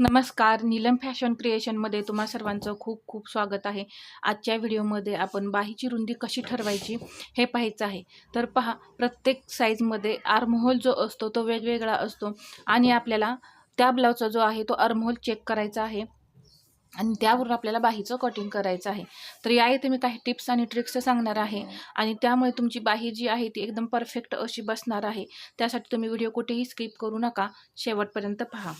नमस्कार. नीलम फॅशन क्रिएशनमध्ये तुम्हा सर्वांचं खूप खूप स्वागत आहे. आजच्या व्हिडिओमध्ये आपण बाहीची रुंदी कशी ठरवायची हे पाहायचं आहे. तर पहा प्रत्येक साईजमध्ये आर्महोल जो असतो तो वेगवेगळा असतो आणि आपल्याला त्या ब्लाऊजचा जो आहे तो आर्महोल चेक करायचा आहे आणि त्यावरून आपल्याला बाहीचं कटिंग करायचं आहे. तर या इथे मी काही टिप्स आणि ट्रिक्स सांगणार आहे आणि त्यामुळे तुमची बाही जी आहे ती एकदम परफेक्ट अशी बसणार आहे. त्यासाठी तुम्ही व्हिडिओ कुठेही स्किप करू नका. शेवटपर्यंत पहा.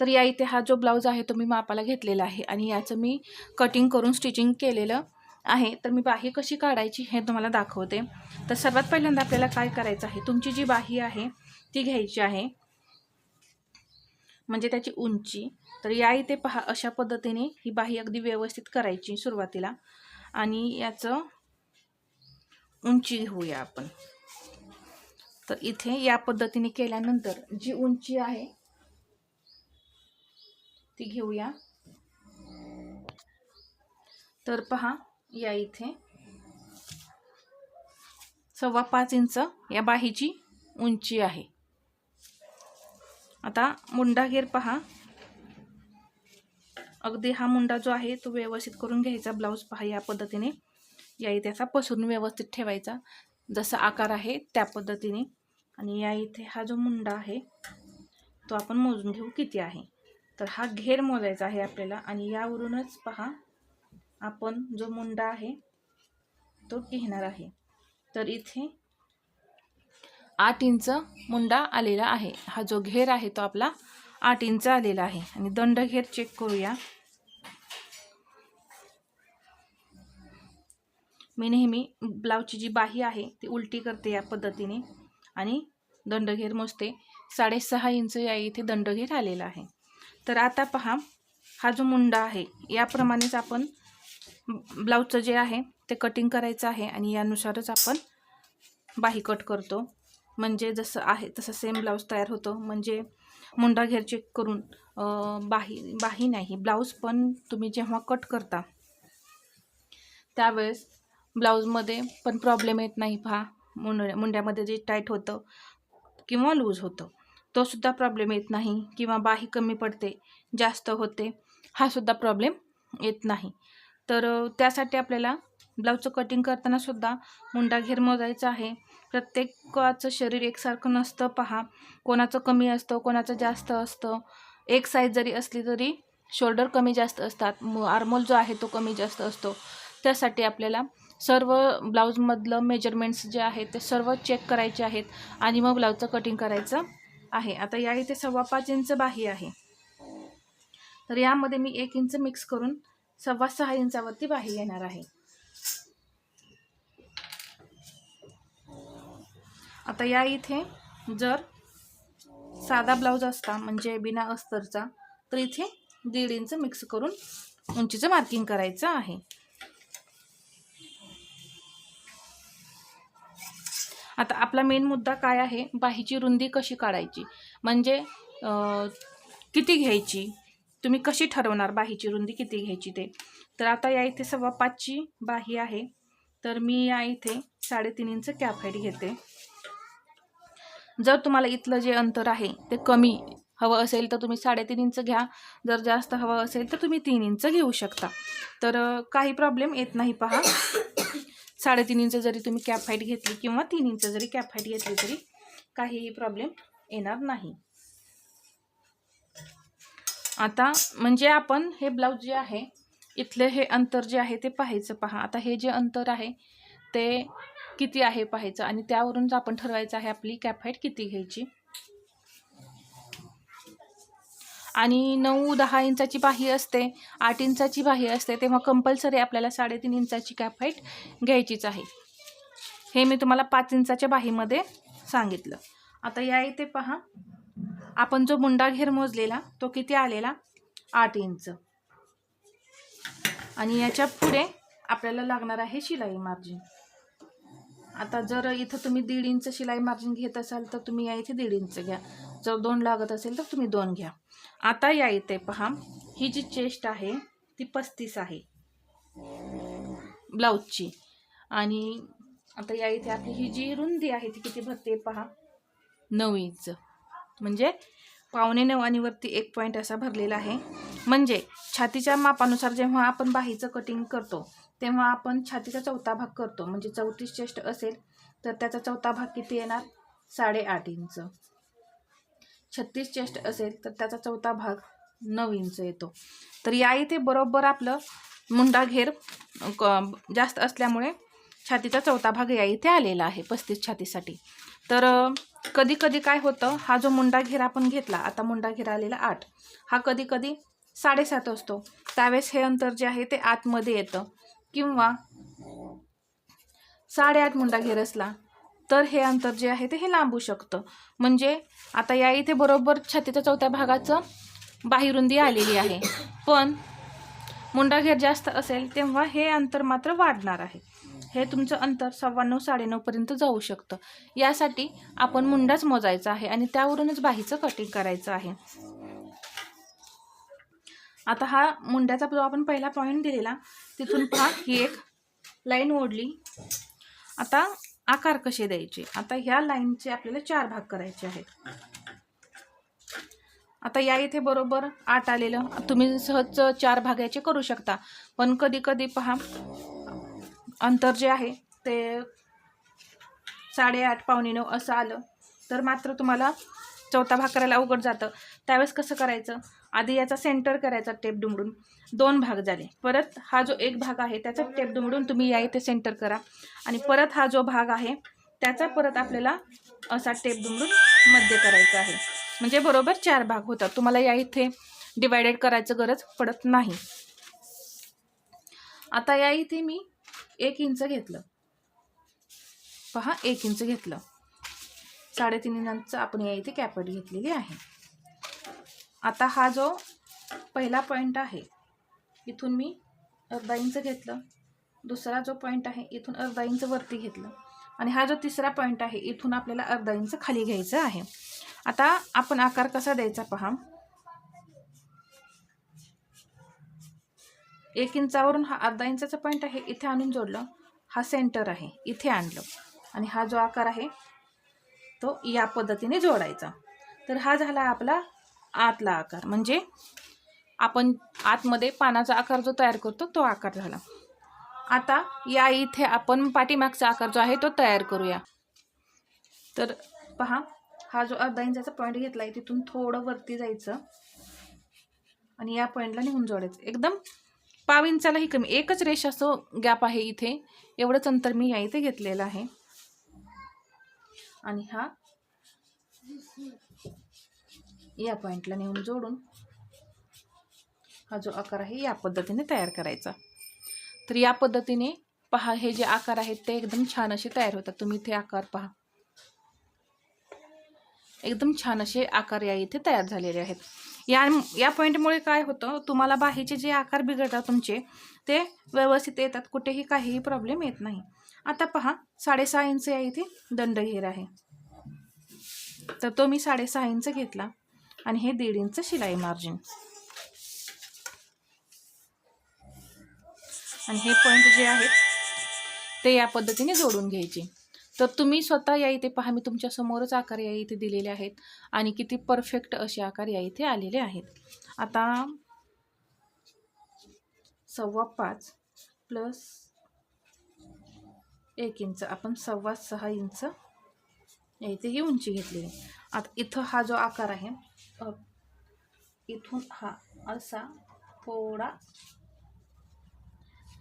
तर या इथे हा जो ब्लाऊज आहे तो मी मापाला घेतलेला आहे आणि याचं मी कटिंग करून स्टिचिंग केलेलं आहे. तर मी बाही कशी काढायची हे तुम्हाला दाखवते. तर सर्वात पहिल्यांदा आपल्याला काय करायचं आहे तुमची जी बाही आहे ती घ्यायची आहे. म्हणजे त्याची उंची. तर या इथे पहा अशा पद्धतीने ही बाही अगदी व्यवस्थित करायची सुरुवातीला. आणि याचं उंची घेऊया आपण. तर इथे या पद्धतीने केल्यानंतर जी उंची आहे ती घेऊया. तर पहा या इथे. सव्वा पाच इंच या बाहीची उंची आहे. आता मुंडा घेर पहा. अगदी हा मुंडा जो आहे तो व्यवस्थित करून घ्यायचा. ब्लाऊज पहा या पद्धतीने. या इथे असा पसरून व्यवस्थित ठेवायचा. जसा आकार आहे त्या पद्धतीने. आणि या इथे हा जो मुंडा आहे तो आपण मोजून घेऊ किती आहे. तर हा घेर मोजायचा आहे आपल्याला आणि यावरूनच पहा आपण जो मुंडा आहे तो घेणार आहे. तर इथे आठ इंच मुंडा आलेला आहे. हा जो घेर आहे तो आपला आठ इंच आलेला आहे. आणि दंड घेर चेक करूया. मी नेहमी ब्लाऊजची जी बाही आहे ती उलटी करते या पद्धतीने आणि दंडघेर मोजते. साडेसहा इंच या इथे दंडघेर आलेला आहे. तर आता पहा हा जो मुंडा आहे याप्रमाणेच आपण ब्लाऊजचं जे आहे ते कटिंग करायचं आहे आणि यानुसारच आपण बाही कट करतो. म्हणजे जसं आहे तसं सेम ब्लाऊज तयार होतो. म्हणजे मुंडा घेर चेक करून बाही बाही नाही ब्लाऊज पण तुम्ही जेव्हा कट करता त्यावेळेस ब्लाऊजमध्ये पण प्रॉब्लेम येत नाही. पहा मुंड मुंड्यामध्ये जे टाईट होतं किंवा लूज होतं. तो सुद्धा प्रॉब्लेम येत नाही किंवा बाही कमी पडते जास्त होते हा सुद्धा प्रॉब्लेम येत नाही. तर त्यासाठी आपल्याला ब्लाऊजचं कटिंग करताना सुद्धा मुंडा घेर मोजायचा आहे. प्रत्येकाचं शरीर एकसारखं नसतं पहा. कोणाचं कमी असतं कोणाचं जास्त असतं. एक साईज जरी असली तरी शोल्डर कमी जास्त असतात. आर्मोल जो आहे तो कमी जास्त असतो. त्यासाठी आपल्याला सर्व ब्लाऊजमधलं मेजरमेंट्स जे आहेत ते सर्व चेक करायचे आहेत आणि मग ब्लाऊजचं कटिंग करायचं आहे. आता या इथे सव्वा पाच इंच बाही आहे. तर यामध्ये मी एक इंच मिक्स करून सव्वा सहा इंचावरती बाही येणार आहे. आता या इथे जर साधा ब्लाऊज असता म्हणजे बिना अस्तरचा तर इथे दीड इंच मिक्स करून उंचीचं मार्किंग करायचं आहे. आता आपला मेन मुद्दा काय आहे? बाहीची रुंदी कशी काढायची? म्हणजे किती घ्यायची? तुम्ही कशी ठरवणार बाहीची रुंदी किती घ्यायची ते? तर आता या इथे सव्वा पाचची बाही आहे. तर मी या इथे साडेतीन इंच कॅप हाईट घेते. जर तुम्हाला इथलं जे अंतर आहे ते कमी हवं असेल तर तुम्ही साडेतीन इंच घ्या. जर जास्त हवं असेल तर तुम्ही तीन इंच घेऊ शकता. तर काही प्रॉब्लेम येत नाही पहा. साडेतीन इंच जरी तुम्ही कॅप हाईट घेतली किंवा तीन इंच जरी कॅप हाईट घेतली तरी काहीही प्रॉब्लेम येणार नाही. आता म्हणजे आपण हे ब्लाऊज जे आहे इथले हे अंतर जे आहे ते पाहायचं पहा. आता हे जे अंतर आहे ते किती आहे पाहायचं आणि त्यावरूनच आपण ठरवायचं आहे आपली कॅप हाईट किती घ्यायची. आणि नऊ दहा इंचाची बाही असते आठ इंचाची बाही असते तेव्हा कंपल्सरी आपल्याला साडेतीन इंचाची कॅप हाईट घ्यायचीच आहे. हे मी तुम्हाला पाच इंचाच्या बाहीमध्ये सांगितलं. आता या इथे पहा. आपण जो मुंडा घेर मोजलेला तो किती आलेला? आठ इंच. आणि याच्यापुढे आपल्याला लागणार आहे शिलाई मार्जिन आता जर इथं तुम्ही दीड इंच शिलाई मार्जिन घेत असाल तर तुम्ही या इथे दीड इंच घ्या. जर दोन लागत असेल तर तुम्ही दोन घ्या. आता या इथे पहा. ही जी चेस्ट आहे ती पस्तीस आहे. ब्लाऊजची. आणि आता या इथे आपली ही जी रुंदी आहे ती किती भरते पहा. नऊ इंच. म्हणजे पावणे नऊ आणि वरती एक पॉईंट असा भरलेला आहे. म्हणजे छातीच्या मापानुसार जेव्हा आपण बाहीचं कटिंग करतो तेव्हा आपण छातीचा चौथा भाग करतो. म्हणजे चौतीस चेस्ट असेल तर त्याचा चौथा भाग किती येणार? साडेआठ इंच. छत्तीस चेस्ट असेल तर त्याचा चौथा भाग नऊ इंच येतो. तर या इथे बरोबर आपलं मुंडा घेर क- जास्त असल्यामुळे छातीचा चौथा भाग या इथे आलेला आहे पस्तीस छातीसाठी. तर कधी कधी काय होतं हा जो मुंडा घेर आपण घेतला आता मुंडा घेर आलेला आठ हा कधी कधी साडेसात असतो. त्यावेळेस हे अंतर जे आहे ते आतमध्ये येतं. किंवा साडेआठ मुंडा घेर असला तर हे अंतर जे आहे ते हे लांबू शकतं. म्हणजे आता या इथे बरोबर छातीच्या चौथ्या भागाचं बाहिरुंदी आलेली आहे. पण मुंडाघेर जास्त असेल तेव्हा हे अंतर मात्र वाढणार आहे. हे तुमचं अंतर सव्वा नऊ साडेनऊपर्यंत जाऊ शकतं. यासाठी आपण मुंडाच मोजायचा आहे आणि त्यावरूनच बाहीचं कटिंग करायचं आहे. आता हा मुंड्याचा जो आपण पहिला पॉईंट दिलेला तिथून पहा ही एक लाईन ओढली. आता आकार कसे द्यायचे? आता ह्या लाईनचे आपल्याला चार भाग करायचे आहेत. आता या इथे बरोबर आठ आलेलं. तुम्ही सहज चार भागाचे करू शकता. पण कधी कधी पहा अंतर जे आहे ते साडेआठ पावणे नऊ असं आलं. तर मात्र तुम्हाला चौथा भाग करायला अवघड जातं. त्यावेळेस कसं करायचं? आधी याचा सेंटर करायचा टेप दुमडून. दोन भाग झाले. परत हा जो एक भाग आहे त्याचा टेप दुमडून तुम्ही या इथे सेंटर करा. आणि परत हा जो भाग आहे त्याचा परत आपल्याला असा टेप दुमडून मध्य करायचा आहे. म्हणजे बरोबर चार भाग होतात. तुम्हाला या इथे डिवायडेड करायचं गरज पडत नाही. आता या इथे मी एक इंच घेतलं. पहा एक इंच घेतलं. साडेतीन इंचाचं आपण या इथे कॅपेट घेतलेली आहे. आता हा जो पहिला पॉईंट आहे इथून मी अर्धा इंच घेतलं. दुसरा जो पॉईंट आहे इथून अर्धा इंच वरती घेतलं. आणि हा जो तिसरा पॉईंट आहे इथून आपल्याला अर्धा इंच खाली घ्यायचं आहे. आता आपण आकार कसा द्यायचा पहा. एक इंचावरून हा अर्धा इंचाचा पॉईंट आहे इथे आणून जोडलं. हा सेंटर आहे इथे आणलं. आणि हा जो आकार आहे तो या पद्धतीने जोडायचा. तर हा झाला आपला आतला आकार. म्हणजे आपण आतमध्ये पानाचा आकार जो तयार करतो तो आकार झाला. आता या इथे आपण पाठीमागचा आकार जो आहे तो तयार करूया. तर पहा हा जो अर्धा इंचाचा पॉईंट घेतला आहे तिथून थोडं वरती जायचं. आणि या पॉईंटला निघून जोडायचं. एकदम पाव इंचालाही कमी. एकच रेष असं गॅप आहे इथे. एवढंच अंतर मी या इथे घेतलेलं आहे. आणि हा या पॉईंटला नेऊन जोडून हा जो आकार आहे या पद्धतीने तयार करायचा. तर या पद्धतीने पहा हे जे आकार आहेत ते एकदम छान असे तयार होतात. तुम्ही इथे आकार पहा. एकदम छान असे आकार या इथे तयार झालेले आहेत. या या पॉईंटमुळे काय होतं तुम्हाला बाहेरचे जे आकार बिघडतात तुमचे ते व्यवस्थित येतात. कुठेही काहीही प्रॉब्लेम येत नाही. आता पहा साडेसहा इंच या इथे दंडघेर आहे. तर तो मी साडेसहा इंच घेतला. आणि हे दीड इंच शिलाई मार्जिन. आणि हे पॉईंट जे आहेत ते या पद्धतीने जोडून घ्यायचे. तर तुम्ही स्वतः या इथे पहा मी तुमच्या समोरच आकार या इथे दिलेले आहेत आणि किती परफेक्ट असे आकार या इथे आलेले आहेत. आता सव्वा पाच प्लस एक इंच आपण सव्वा सहा इंच इथे ही उंची घेतलेली आहे. आता इथं हा जो आकार आहे इथून हा असा थोडा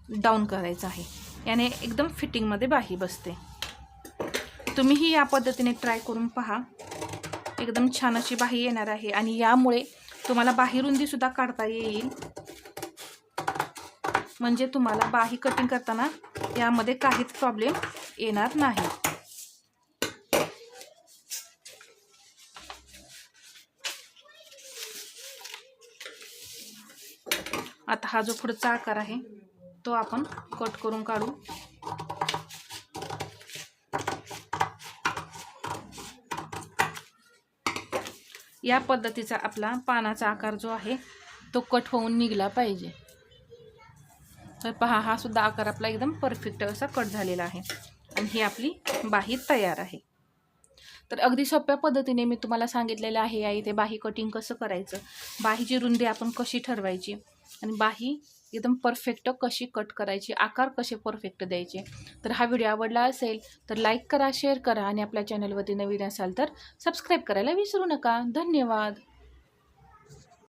डाऊन करायचा आहे. याने एकदम फिटिंगमध्ये बाही बसते. तुम्हीही या पद्धतीने ट्राय करून पहा. एकदम छान अशी बाही येणार आहे आणि यामुळे तुम्हाला बाहेरुंदीसुद्धा काढता येईल. म्हणजे तुम्हाला बाही कटिंग करताना यामध्ये काहीच प्रॉब्लेम येणार नाही. हा जो पुढचा आकार आहे तो आपण कट करून काढू. या पद्धतीचा आपला पानाचा आकार जो आहे तो कट होऊन निघला पाहिजे. तर पहा हा सुद्धा आकार आपला एकदम परफेक्ट असा कट झालेला आहे. आणि ही आपली बाही तयार आहे. तर अगदी सोप्या पद्धतीने मी तुम्हाला सांगितलेलं आहे या इथे बाही कटिंग कसं करायचं? बाहीची रुंदी आपण कशी ठरवायची? आणि बाही एकदम परफेक्ट कशी कट करायची? आकार कसे परफेक्ट द्यायचे? तर हा व्हिडिओ आवडला असेल तर लाईक करा शेअर करा आणि आपल्या चॅनलवरती नवीन असाल तर सबस्क्राईब करायला विसरू नका. धन्यवाद.